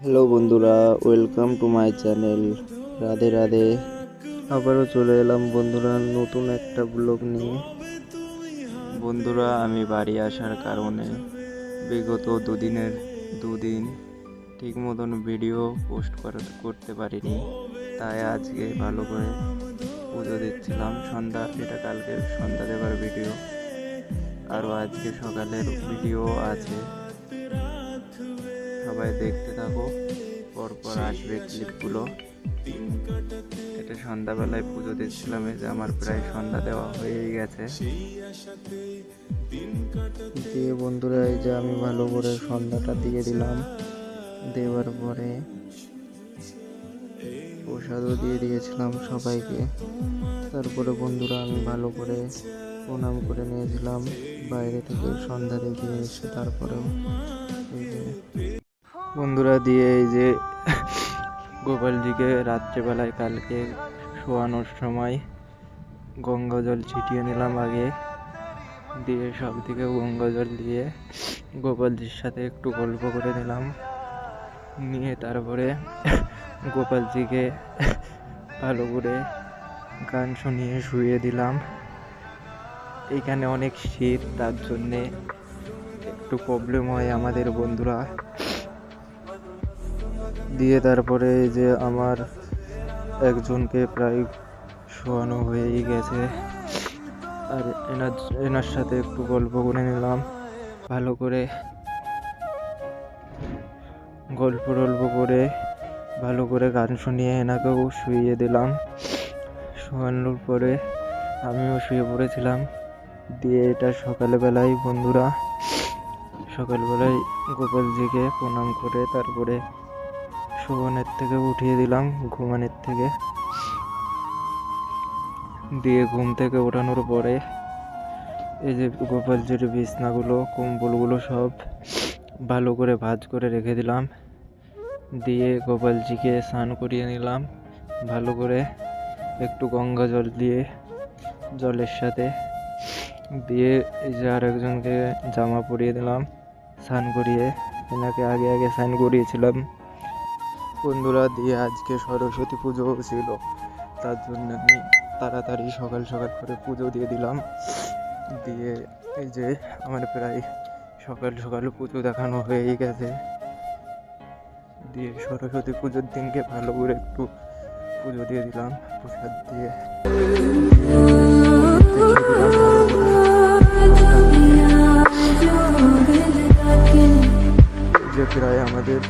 Hello বন্ধুরা welcome to my channel Radhe Radhe. আবারও চলে এলাম বন্ধুরা, নতুন একটা ব্লগ নিয়ে। বন্ধুরা, আমি বাড়ি আসার কারণে বিগত দুদিনের, দুদিন ঠিক মতন ভিডিও পোস্ট করতে পারিনি। তাই আজকে ভালো করে পুজো দিচ্ছিলাম। সন্ধ্যা, এটা কালকে সন্ধ্যা দেবার ভিডিও আরও আজকে সকালের ভিডিও আছে। সবাই দেখতে থাকো, পরপর আসবে ক্লিপগুলো এটা সন্ধ্যাবেলায় পুজো দিচ্ছিলাম, এই যে আমার প্রায় সন্ধ্যা দেওয়া হয়েই গেছে। দিয়ে বন্ধুরা, এই যে আমি ভালো করে সন্ধ্যাটা দিয়ে দিলাম। দেওয়ার পরে প্রসাদও দিয়ে দিয়েছিলাম সবাইকে। তারপরে বন্ধুরা, আমি ভালো করে প্রণাম করে নিয়েছিলাম। বাইরে থেকে সন্ধ্যা দেখিয়ে এসে তারপরেও বন্ধুরা, দিয়ে এই যে গোপালজিকে রাত্রেবেলায় কালকে শোয়ানোর সময় গঙ্গা জল ছিটিয়ে নিলাম আগে। দিয়ে সব থেকে গঙ্গা জল দিয়ে গোপালজির সাথে একটু গল্প করে নিলাম। নিয়ে তারপরে গোপালজিকে ভালো করে গান শুনিয়ে শুয়ে দিলাম। এইখানে অনেক শীত, তার জন্যে একটু প্রবলেম হয় আমাদের বন্ধুরা। দিয়ে তারপরে যে আমার একজনকে প্রায় শোয়ানো হয়েই গেছে। আর এনার এনার সাথে একটু গল্প করে নিলাম। ভালো করে গল্প টল্প করে ভালো করে গান শুনিয়ে এনাকেও শুইয়ে দিলাম। শোয়ানোর পরে আমিও শুয়ে পড়েছিলাম। দিয়ে এটা সকালবেলায় বন্ধুরা, সকালবেলায় গোপালজিকে প্রণাম করে তারপরে শোভনের থেকে উঠিয়ে দিলাম, ঘুমানের থেকে। দিয়ে ঘুম থেকে ওঠানোর পরে এই যে গোপালজির বিছনাগুলো, কম্বলগুলো সব ভালো করে ভাজ করে রেখে দিলাম। দিয়ে গোপালজিকে স্নান করিয়ে নিলাম, ভালো করে একটু গঙ্গা জল দিয়ে জলের সাথে। দিয়ে এই যে আরেকজনকে জামা পরিয়ে দিলাম, স্নান করিয়ে। এনাকে আগে আগে স্নান করিয়েছিলাম। বন্ধুরা, দিয়ে আজকে সরস্বতী পুজোও ছিল। তার জন্য আমি তাড়াতাড়ি সকাল সকাল করে পুজো দিয়ে দিলাম। দিয়ে এই যে আমার প্রায় সকাল সকাল পুজো দেখানো হয়েই গেছে। দিয়ে সরস্বতী পুজোর দিনকে ভালো করে একটু পুজো দিয়ে দিলাম, প্রসাদ দিয়ে। যে প্রায় আমাদের